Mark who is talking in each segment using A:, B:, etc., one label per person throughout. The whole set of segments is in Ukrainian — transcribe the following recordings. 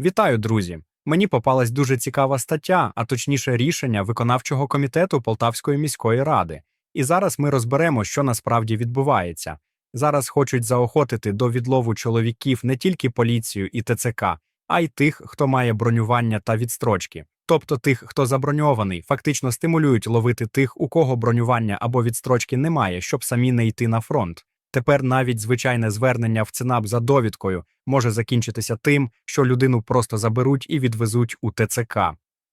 A: Вітаю, друзі! Мені попалась дуже цікава стаття, а точніше рішення виконавчого комітету Полтавської міської ради. І зараз ми розберемо, що насправді відбувається. Зараз хочуть заохотити до відлову чоловіків не тільки поліцію і ТЦК, а й тих, хто має бронювання та відстрочки. Тобто тих, хто заброньований, фактично стимулюють ловити тих, у кого бронювання або відстрочки немає, щоб самі не йти на фронт. Тепер навіть звичайне звернення в ЦНАП за довідкою може закінчитися тим, що людину просто заберуть і відвезуть у ТЦК.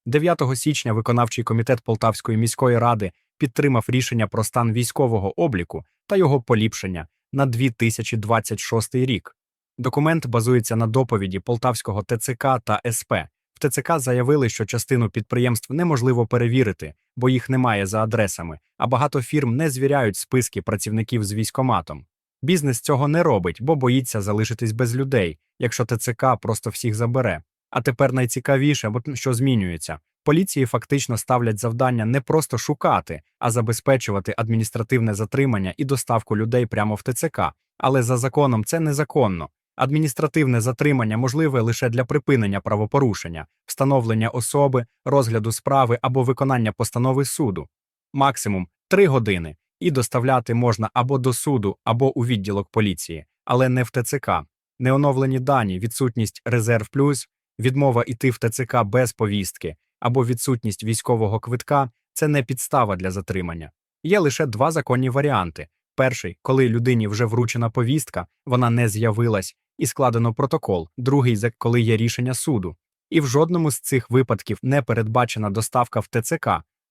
A: 9 січня виконавчий комітет Полтавської міської ради підтримав рішення про стан військового обліку та його поліпшення на 2026 рік. Документ базується на доповіді Полтавського ТЦК та СП. В ТЦК заявили, що частину підприємств неможливо перевірити, бо їх немає за адресами, а багато фірм не звіряють списки працівників з військоматом. Бізнес цього не робить, бо боїться залишитись без людей, якщо ТЦК просто всіх забере. А тепер найцікавіше, що змінюється. Поліції фактично ставлять завдання не просто шукати, а забезпечувати адміністративне затримання і доставку людей прямо в ТЦК. Але за законом це незаконно. Адміністративне затримання можливе лише для припинення правопорушення, встановлення особи, розгляду справи або виконання постанови суду. Максимум 3 години, і доставляти можна або до суду, або у відділок поліції, але не в ТЦК. Неоновлені дані, відсутність резерв плюс, відмова йти в ТЦК без повістки або відсутність військового квитка це не підстава для затримання. Є лише два законні варіанти. Перший, коли людині вже вручена повістка, вона не з'явилась і складено протокол, другий коли є рішення суду. І в жодному з цих випадків не передбачена доставка в ТЦК,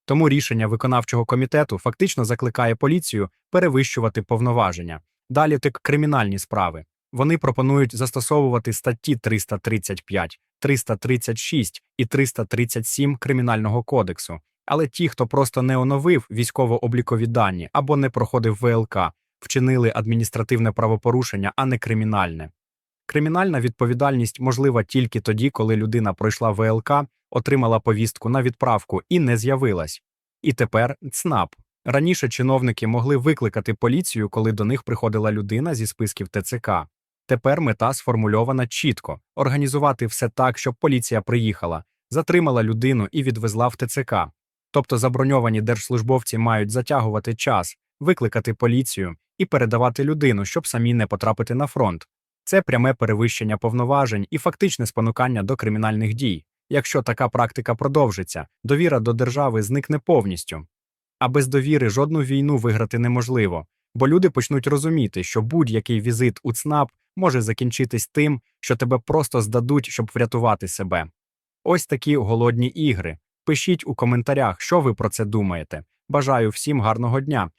A: тому рішення виконавчого комітету фактично закликає поліцію перевищувати повноваження. Далі так кримінальні справи. Вони пропонують застосовувати статті 335, 336 і 337 Кримінального кодексу. Але ті, хто просто не оновив військово-облікові дані або не проходив ВЛК, вчинили адміністративне правопорушення, а не кримінальне. Кримінальна відповідальність можлива тільки тоді, коли людина пройшла ВЛК, отримала повістку на відправку і не з'явилась. І тепер ЦНАП. Раніше чиновники могли викликати поліцію, коли до них приходила людина зі списків ТЦК. Тепер мета сформульована чітко організувати все так, щоб поліція приїхала, затримала людину і відвезла в ТЦК. Тобто заброньовані держслужбовці мають затягувати час, викликати поліцію і передавати людину, щоб самі не потрапити на фронт. Це пряме перевищення повноважень і фактичне спонукання до кримінальних дій. Якщо така практика продовжиться, довіра до держави зникне повністю. А без довіри жодну війну виграти неможливо, бо люди почнуть розуміти, що будь-який візит у ЦНАП може закінчитись тим, що тебе просто здадуть, щоб врятувати себе. Ось такі голодні ігри. Пишіть у коментарях, що ви про це думаєте. Бажаю всім гарного дня